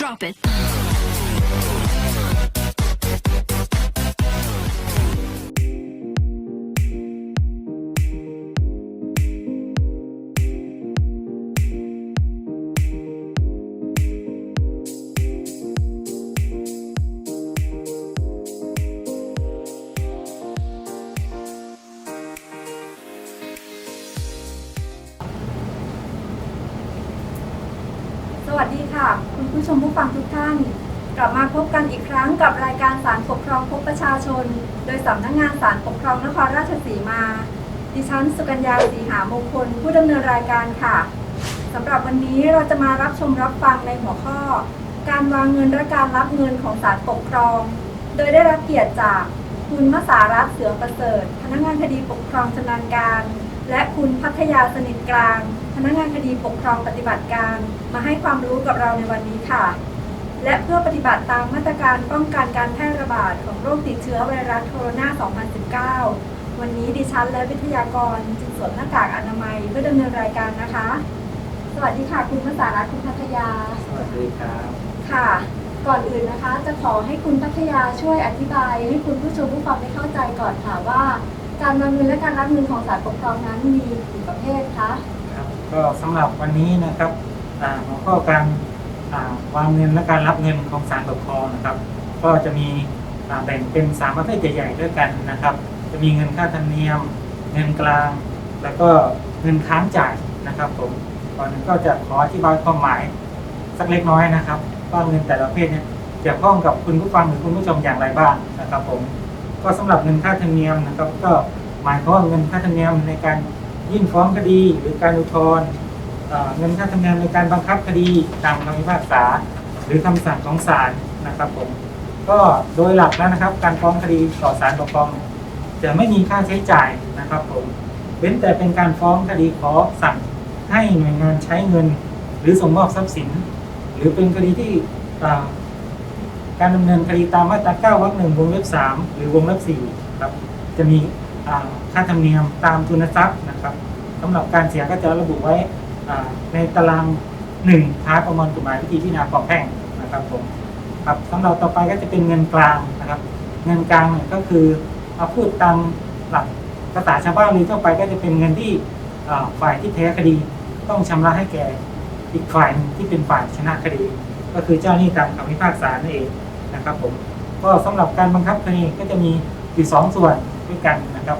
Drop it. สวัสดี ค่ะ คุณผู้ชมผู้ฟังทุกท่าน กลับมาพบกันอีกครั้งกับรายการสารปกครองพบประชาชน โดยสำนักงานสารปกครองนครราชสีมา ดิฉันสุกัญญาสีหามงคล ผู้ดำเนินรายการค่ะสำหรับวันนี้เราจะมารับชมรับฟังในหัวข้อ การวางเงินและการรับเงินของสารปกครอง โดยได้รับเกียรติจากคุณมสารัตเสือประเสริฐ พนักงานคดีปกครองชำนาญการ และคุณพัทยาสนิทกลาง พนักงานคดีปกครองปฏิบัติการ มาให้ความรู้กับเราในวันนี้ค่ะ และเพื่อปฏิบัติตามมาตรการป้องกันการแพร่ระบาดของโรคติดเชื้อไวรัสโคโรนา 2019 วันนี้ดิฉันและวิทยากรจึงสวมหน้ากากอนามัยเพื่อดำเนินรายการนะคะ สวัสดีค่ะ คุณภาษารัตน์คุณพัทยา สวัสดีครับค่ะ ก่อนอื่นนะคะ จะขอให้คุณพัทยาช่วยอธิบาย ให้คุณผู้ชมผู้ฟังได้เข้าใจก่อนค่ะว่า การวางเงินและการรับเงินของศาลปกครองนั้นมีกี่ประเภทคะครับก็สำหรับวันนี้นะครับอ่าหัวข้อการอ่าวางเงินและการรับเงินของศาลปกครองนะครับ ก็จะมีอ่าแบ่งเป็นสามประเภทใหญ่ๆด้วยกันนะครับ จะมีเงินค่าธรรมเนียม เงินกลาง แล้วก็เงินค้างจ่ายนะครับผมก่อนนึงก็จะขออธิบายความหมายสักเล็กน้อยนะครับว่าเงินแต่ละประเภทเนี่ยเกี่ยวข้องกับคุณผู้ฟังหรือคุณผู้ชมอย่างไรบ้างนะครับผม ก็สำหรับเงินค่าธรรมเนียมนะครับ ก็หมายความว่าเงินค่าธรรมเนียมในการยื่นฟ้องคดี หรือการอุทธรณ์เงินค่าธรรมเนียมในการบังคับคดีตามคำพิพากษา หรือคำสั่งของศาลนะครับผมก็โดยหลักแล้วนะครับ การฟ้องคดีต่อศาลปกครองจะไม่มีค่าใช้จ่ายนะครับผมเว้นแต่เป็นการฟ้องคดีขอสั่งให้หน่วยงานใช้เงิน หรือส่งมอบทรัพย์สิน หรือเป็นคดีที่อ่า การดำเนินคดีตามมาตรา 9วรรคหนึ่งวงเล็บ3หรือวงเล็บ4ครับจะมีค่าธรรมเนียมตามทุนทรัพย์นะครับสำหรับการเสียก็จะระบุไว้ในตาราง1ท้ายประมวลกฎหมายวิธีพิจารณาฟ้องแพ่งนะครับผมครับสำหรับต่อไปก็จะเป็นเงินกลางนะครับ เงินกลางเนี่ยก็คือเอาพูดตามหลักภาษาชาวบ้านเลยทั่วไปก็จะเป็นเงินที่ฝ่ายที่แพ้คดี ต้องชำระให้แก่อีกฝ่ายที่เป็นฝ่ายชนะคดี ก็คือเจ้าหนี้ตามคำพิพากษานั่นเอง นะครับผมก็สำหรับการบังคับคดีก็จะมีอยู่สองส่วนด้วยกันนะครับ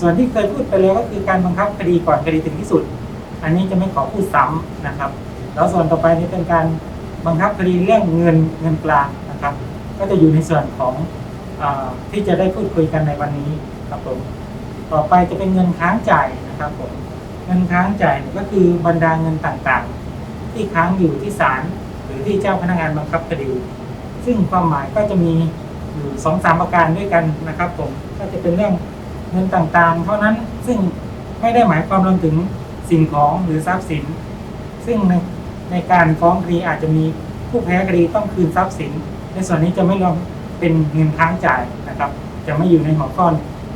ส่วนที่เคยพูดไปแล้วก็คือการบังคับคดีก่อนคดีถึงที่สุด อันนี้จะไม่ขอพูดซ้ำนะครับ แล้วส่วนต่อไปนี้เป็นการบังคับคดีเรื่องเงินเงินกลางนะครับ ก็จะอยู่ในส่วนของอที่จะได้พูดคุยกันในวันนี้ครับผมต่อไปจะเป็นเงินค้างจ่ายนะครับผมเงินค้างจ่ายเนี่ยก็คือบรรดาเงินต่างๆ ที่ค้างอยู่ที่ศาลหรือที่เจ้าพนักงานบังคับคดี ซึ่งความหมายก็จะมีอยู่สองสามประการด้วยกันนะครับผมก็จะเป็นเรื่องเงินต่างๆ เท่านั้นซึ่งไม่ได้หมายความรวมถึงสิ่งของหรือทรัพย์สิน ซึ่งในในการฟ้องคดีอาจจะมีผู้แพ้คดีต้องคืนทรัพย์สิน ในส่วนนี้จะไม่รวมเป็นเงินค้างจ่ายนะครับ จะไม่อยู่ในหัวข้อ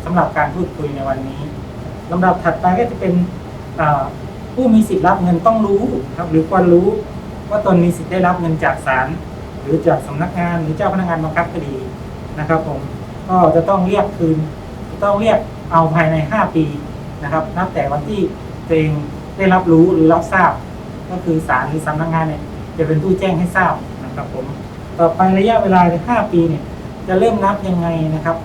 สำหรับการพูดคุยในวันนี้ลำดับถัดไปก็จะเป็นผู้มีสิทธิ์รับเงินต้องรู้ครับหรือควรรู้ว่าตนมีสิทธิ์ได้รับเงินจากศาล รือจากสำนักงานหรือเจ้าพนักงานบังคับคดีนะครับผมก็จะต้องเรียกคืนจะต้องเรียกเอาภายใน 5 ปีนะครับ นับแต่วันที่ตัวเองได้รับรู้หรือรับทราบ ก็คือศาลหรือสำนักงานเนี่ยจะเป็นผู้แจ้งให้ทราบนะครับผมต่อไประยะเวลาใน5ปีเนี่ยจะเริ่มนับยังไงนะครับ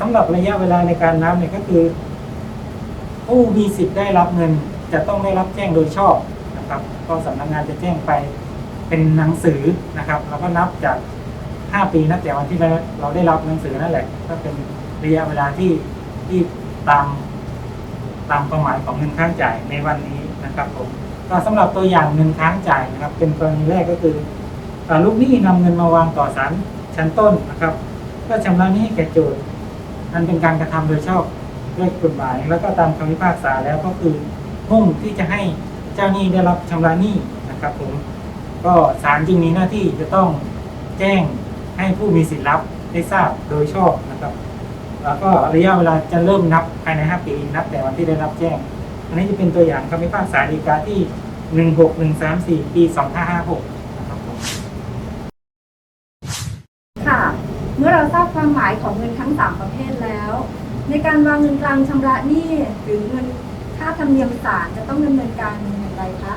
สำหรับระยะเวลาในการนับเนี่ยก็คือ ผู้มีสิทธิ์ได้รับเงินจะต้องได้รับแจ้งโดยชอบนะครับก็สำนักงานจะแจ้งไป เป็นหนังสือนะครับแล้วก็นับจาก 5 ปีนับแต่วันที่เราได้รับหนังสือนั่นแหละ ก็เป็นระยะเวลาที่ที่ตามตามความหมายของเงินค้างจ่ายในวันนี้นะครับผมก็สำหรับตัวอย่างเงินค้างจ่ายนะครับ เป็นกรณีแรกก็คือลูกหนี้นำเงินมาวางต่อศาลชั้นต้นนะครับเพื่อชำระหนี้แก่โจทย์อันเป็นการกระทำโดยชอบด้วยกฎหมาย แล้วก็ตามคำพิพากษาแล้วก็คือมุ่งที่จะให้เจ้าหนี้ได้รับชำระหนี้นะครับผม ก็ศาลจึงมีหน้าที่จะต้องแจ้งให้ผู้มีสิทธิ์รับได้ทราบโดยชอบนะครับ แล้วก็ระยะเวลาจะเริ่มนับภายใน 5 ปีนับแต่วันที่ได้รับแจ้ง อันนี้จะเป็นตัวอย่างคำพิพากษาฎีกาที่ 16134 ปี 2556ค่ะ เมื่อเราทราบความหมายของเงินทั้ง 3 ประเภทแล้ว ในการวางเงินกลางชำระหนี้หรือเงินค่าธรรมเนียมศาลจะต้องดำเนินการอย่างไรคะ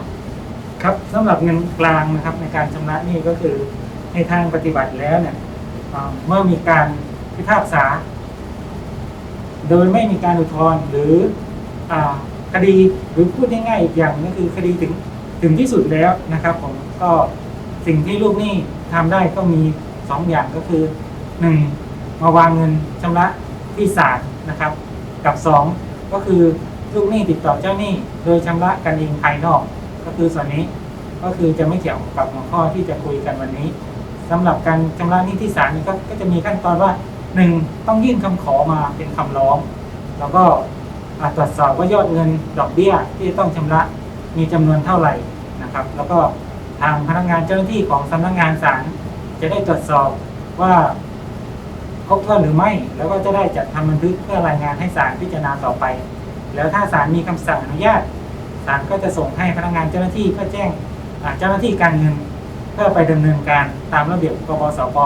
ครับสำหรับเงินกลางนะครับในการชำระหนี้ก็คือในทางปฏิบัติแล้วเนี่ยเมื่อมีการพิพากษา โดยไม่มีการอุทธรณ์หรืออคดีหรือพูดง่ายๆอีกอย่างก็คือคดีถึงถึงที่สุดแล้วนะครับ ผมก็สิ่งที่ลูกหนี้ทำได้ก็มีสองอย่างก็คือหนึ่งมาวางเงินชำระที่ศาลนะครับ กับสองก็คือลูกหนี้ติดต่อเจ้าหนี้โดยชำระกันเองภายนอก ก็คือส่วนนี้ก็คือจะไม่เกี่ยวกับหัวข้อที่จะคุยกันวันนี้สำหรับการชำระหนี้ที่ศาลนี่ก็ก็จะมีขั้นตอนว่าหนึ่งต้องยื่นคำขอมาเป็นคำร้อง แล้วก็อ่าตรวจสอบว่ายอดเงินดอกเบี้ยที่ต้องชำระมีจำนวนเท่าไหร่นะครับ แล้วก็ทางพนักงานเจ้าหน้าที่ของสำนักงานศาลจะได้ตรวจสอบว่าครบถ้วนหรือไม่ แล้วก็จะได้จัดทำบันทึกเพื่อรายงานให้ศาลพิจารณาต่อไป แล้วถ้าศาลมีคำสั่งอนุญาต ศาลก็จะส่งให้พนักงานเจ้าหน้าที่เพื่อแจ้งอ่าเจ้าหน้าที่การเงิน เพื่อไปดำเนินการตามระเบียบกบสป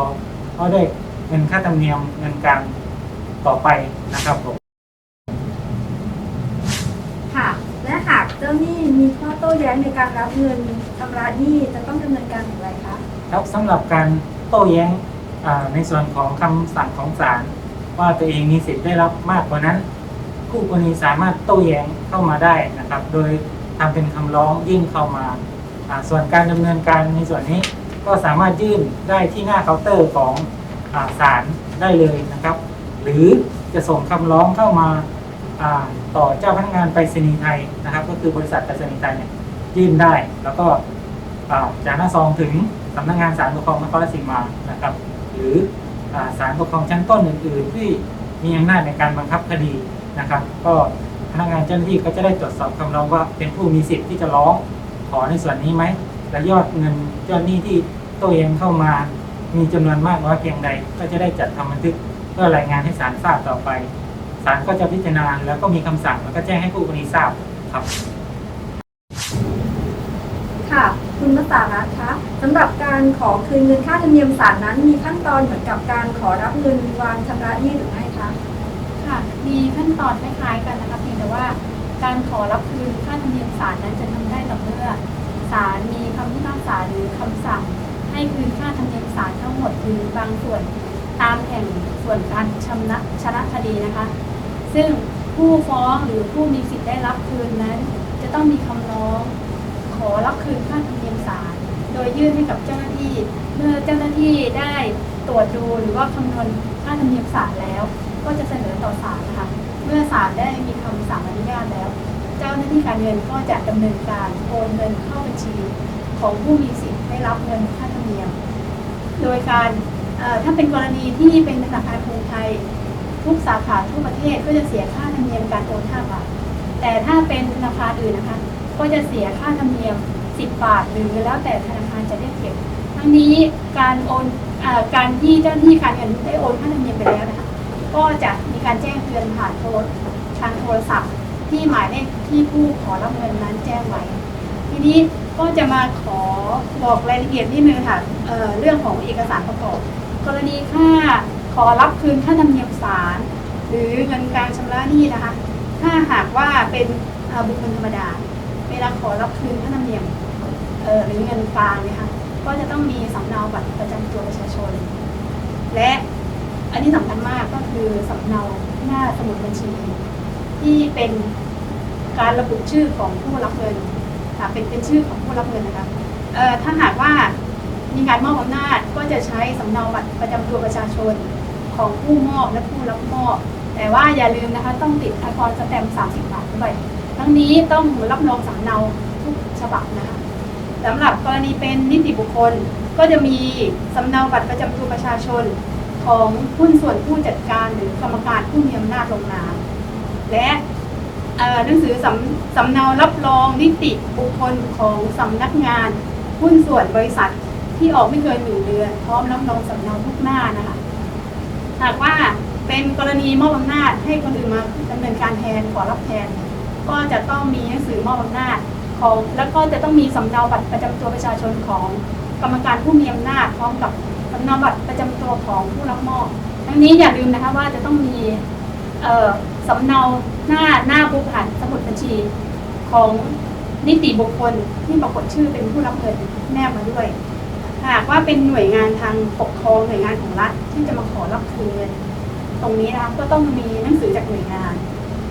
เพราะได้เงินค่าธรรมเนียมเงินกลางต่อไปนะครับผมค่ะ และหากเจ้าหนี้มีข้อโต้แย้งในการรับเงินชำระหนี้จะต้องดำเนินการอย่างไรคะครับสำหรับการโต้แย้งอ่าในส่วนของคำสั่งของศาลว่าตัวเองมีสิทธิ์ได้รับมากกว่านั้น คู่กรณีสามารถโต้แย้งเข้ามาได้นะครับ โดย ทำเป็นคำร้องยื่นเข้ามา ส่วนการดำเนินการในส่วนนี้ก็สามารถยื่นได้ที่หน้าเคาน์เตอร์ของศาลได้เลยนะครับ หรือจะส่งคำร้องเข้ามาต่อเจ้าพนักงานไปรษณีย์ไทยนะครับ ก็คือบริษัทไปรษณีย์ไทยเนี่ยยื่นได้ แล้วก็จากหน้าซองถึงสำนักงานศาลปกครองนครราชสีมานะครับ หรืออ่าศาลปกครองชั้นต้นอื่น ๆ ที่มีอำนาจในการบังคับคดีนะครับ ก็ พนักงานเจ้าหน้าที่ก็จะได้ตรวจสอบคำร้องว่าเป็นผู้มีสิทธิ์ที่จะร้องขอในส่วนนี้ไหมและยอดเงินเจ้าหนี้ที่ต้แย้งเข้ามามีจำนวนมากน้อยเพียงใด ก็จะได้จัดทำบันทึกเพื่อรายงานให้ศาลทราบต่อไปศาลก็จะพิจารณาแล้วก็มีคำสั่งแล้วก็แจ้งให้ผู้กรณีทราบครับ ค่ะคุณมสารัตน์คะสำหรับการขอคืนเงินค่าธรรมเนียมศาลนั้น มีขั้นตอนเหมือนกับการขอรับเงินวางชำระหนี้หรือไม่ ค่ะ มีขั้นตอนคล้ายๆกันนะคะเพียงแต่ว่าการขอรับคืนค่าธรรมเนียมศาลนั้นจะทำได้ต่อเมื่อศาลมีคำพิพากษาหรือคำสั่ง ให้คืนค่าธรรมเนียมศาลทั้งหมดหรือบางส่วนตามแห่งส่วนการชำระชนะคดีนะคะ ซึ่งผู้ฟ้องหรือผู้มีสิทธิ์ได้รับคืนนั้น จะต้องมีคำร้อง ขอรับคืนค่าธรรมเนียมศาลโดยยื่นให้กับเจ้าหน้าที่ เมื่อเจ้าหน้าที่ได้ตรวจดูหรือว่าคำนวณค่าธรรมเนียมศาลแล้ว ก็จะเสนอต่อศาลนะคะ เมื่อศาลได้มีคำสั่งอนุญาตแล้ว เจ้าหน้าที่การเงินก็จะดำเนินการโอนเงินเข้าบัญชี ของผู้มีสิทธิ์ได้รับเงินค่าธรรมเนียม โดยการถ้าเป็นกรณีที่เป็นธนาคารกรุงไทย ทุกสาขาทั่วประเทศก็จะเสียค่าธรรมเนียมการโอน5บาท แต่ถ้าเป็นธนาคารอื่นนะคะ ก็จะเสียค่าธรรมเนียม 10 บาท หรือแล้วแต่ธนาคารจะเรียกเก็บ ทั้งนี้การโอนอการที่เจ้าหน้าที่การเงินได้โอนค่าธรรมเนียมไปแล้วนะคะ ก็จะมีการแจ้งเตือนผ่านโทรทางโทรศัพท์ ที่หมายเลขที่ผู้ขอรับเงินนั้นแจ้งไว้ ทีนี้ก็จะมาขอบอกรายละเอียดนิดนึงค่ะเเรื่องของเอกสารประกอบ กรณีค่าขอรับคืนค่าธรรมเนียมศาลหรือเงินการชำระหนี้นะคะ ถ้าหากว่าเป็นบุคคลธรรมดาเวลาขอรับคืนค่าธรรมเนียมหรือเงินกลางนี่ยค่ะก็จะต้องมีสำเนาบัตรประจำตัวประชาชน และ อันนี้สำคัญมากก็คือสำเนาหน้าสมุดบัญชี ที่เป็นการระบุชื่อของผู้รับเงินค่ะเป็นเป็นชื่อของผู้รับเงินนะคะเอ่อถ้าหากว่ามีการมอบอำนาจก็จะใช้สำเนาบัตรประจำตัวประชาชนของผู้มอบและผู้รับมอบ แต่ว่าอย่าลืมนะคะต้องติดอากรสแตมป์30 บาทด้วยทั้งนี้ต้องรับรองสำเนาทุกฉบับนะคะสำหรับกรณีเป็นนิติบุคคลก็จะมีสำเนาบัตรประจำตัวประชาชน ของหุ้นส่วนผู้จัดการหรือกรรมการผู้มีอำนาจลงนามและหนังสือสำสำเนารับรองนิติบุคคลของสำนักงานหุ้นส่วนบริษัทที่ออกไม่เกินหนึ่งเดือน พร้อมรับรองสำเนาทุกหน้านะคะหากว่าเป็นกรณีมอบอำนาจให้คนอื่นมาดำเนินการแทนขอรับแทน ก็จะต้องมีหนังสือมอบอำนาจของแล้วก็จะต้องมีสำเนาบัตรประจำตัวประชาชนของกรรมการผู้มีอำนาจพร้อมกับ สำเนาบัตรประจำตัวของผู้รับมอบ ทั้งนี้อย่าลืมนะคะว่าจะต้องมีสำเนาหน้าหน้าผู้ผ่านสมุดบัญชีของนิติบุคคลที่ปรากฏชื่อเป็นผู้รับเงินแนบมาด้วย หากว่าเป็นหน่วยงานทางปกครองหน่วยงานของรัฐที่จะมาขอรับคืนเงินตรงนี้นะคะก็ต้องมีหนังสือจากหน่วยงาน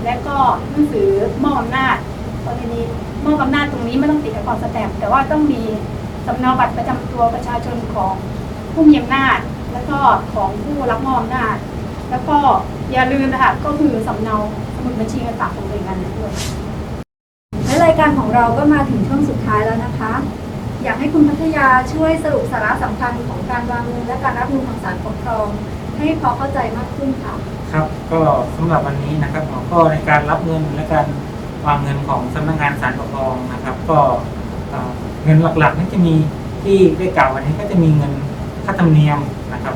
และก็หนังสือมอบอำนาจกรณีมอบอำนาจตรงนี้ไม่ต้องติดกับกองสแตมป์แต่ว่าต้องมีสำเนาบัตรประจำตัวประชาชนของ ผู้มีอำนาจ แล้วก็ของผู้รับมอบอำนาจ แล้วก็อย่าลืมนะคะก็คือสำเนาสมุดบัญชีเงินฝากของหน่วยงานนั้นด้วย และรายการของเราก็มาถึงช่วงสุดท้ายแล้วนะคะ อยากให้คุณพัทยาช่วยสรุปสาระสำคัญของการวางเงินและการรับเงินของศาลปกครอง ให้พอเข้าใจมากขึ้นค่ะ ครับก็สำหรับวันนี้นะครับหัวข้อในการรับเงินและการวางเงินของสำนักงานศาลปกครองนะครับ ก็เอ่อเงินหลักๆนี่จะมีที่ได้กล่าววันนี้ก็จะมีเงิน ค่าธรรมเนียมนะครับ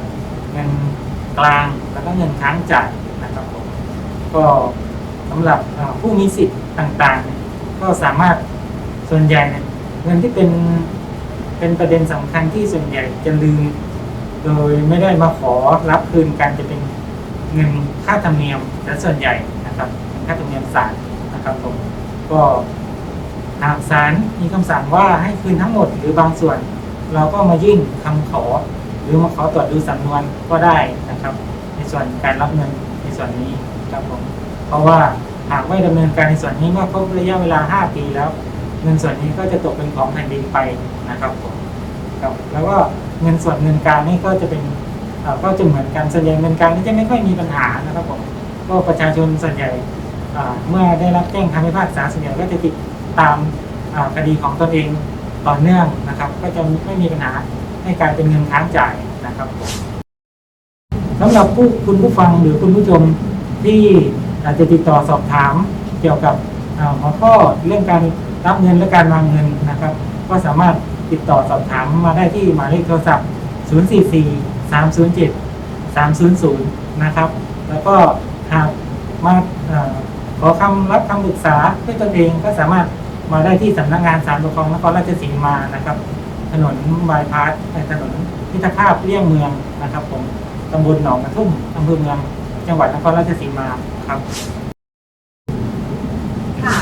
เงินกลางแล้วก็เงินค้างจ่ายนะครับผมก็สำหรับผู้มีสิทธิ์ต่างๆ ก็สามารถส่วนใหญ่เนี่ยเงินที่เป็นเป็นประเด็นสำคัญที่ส่วนใหญ่จะลืม โดยไม่ได้มาขอรับคืนกันจะเป็นเงินค่าธรรมเนียมและส่วนใหญ่นะครับเป็นค่าธรรมเนียมศาลนะครับผมก็หากศาลมีคำสั่งว่าให้คืนทั้งหมดหรือบางส่วน เราก็มายื่นคำขอ หรือมาขอตรวจดูสำนวนก็ได้นะครับ ในส่วนการรับเงินในส่วนนี้ครับผมเพราะว่าหากไม่ดำเนินการในส่วนนี้เมื่อครบระยะเวลา 5 ปีแล้ว เงินส่วนนี้ก็จะตกเป็นของแผ่นดินไปนะครับผมครับแล้วก็เงินส่วนเงินกางนี่ก็จะเป็นก็จะเหมือนกันส่วนใหญ่เงินกางนี่จะไม่ค่อยมีปัญหานะครับผมก็ประชาชนส่วนใหญ่เมื่อได้รับแจ้งคำพิพากษาส่วนใหญ่ก็จะติดตามคดีของตนเองต่อเนื่องนะครับ ก็จะไม่มีปัญหา ให้กลายเป็นเงินค้างจ่ายนะครับผมสำหรับผู้คุณผู้ฟังหรือคุณผู้ชมที่อาจจะติดต่อสอบถามเกี่ยวกับอ่าหัวข้อเรื่องการรับเงินและการวางเงินนะครับ ก็สามารถติดต่อสอบถามมาได้ที่หมายเลขโทรศัพท์ 044 307 300 นะครับ แล้วก็หากมาขอคำรับคำปรึกษาด้วยตนเองก็สามารถมาได้ที่สำนักงานศาลปกครองนครราชสีมานะครับ ถนนบายพาสเอ่อถนนพิทภาพเลี่ยงเมืองนะครับ ผมตำบลหนองกระทุ่มอำเภอเมือง จังหวัดนครราชสีมาครับ ค่ะ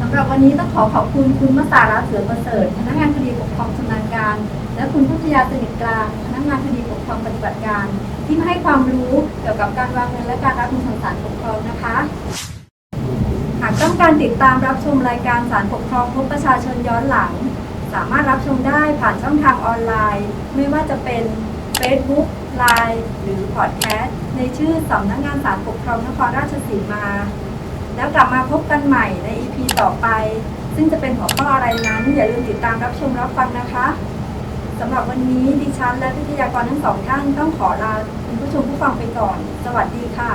สำหรับวันนี้ต้องขอขอบคุณคุณมสาระเสือประเสริฐพนักงานคดีปกครองชำนาญการ และคุณพุทธยาสนิทกลางพนักงานคดีปกครองปฏิบัติการ ที่มาให้ความรู้เกี่ยวกับการวางเงินและการรับเงินของศาลปกครองนะคะ หากต้องการติดตามรับชมรายการศาลปกครองพบประชาชนย้อนหลัง สามารถรับชมได้ผ่านช่องทางออนไลน์ ไม่ว่าจะเป็น Facebook Line หรือพอดแคสต์ในชื่อสำนักงานศาลปกครองนครราชสีมา แล้วกลับมาพบกันใหม่ใน EP ต่อไป ซึ่งจะเป็นหัวข้ออะไรนั้น อย่าลืมติดตามรับชมรับฟังนะคะสำหรับวันนี้ดิฉันและวิทยากรทั้งสองท่านต้องขอลาคุณผู้ชมผู้ฟังไปก่อน สวัสดีค่ะ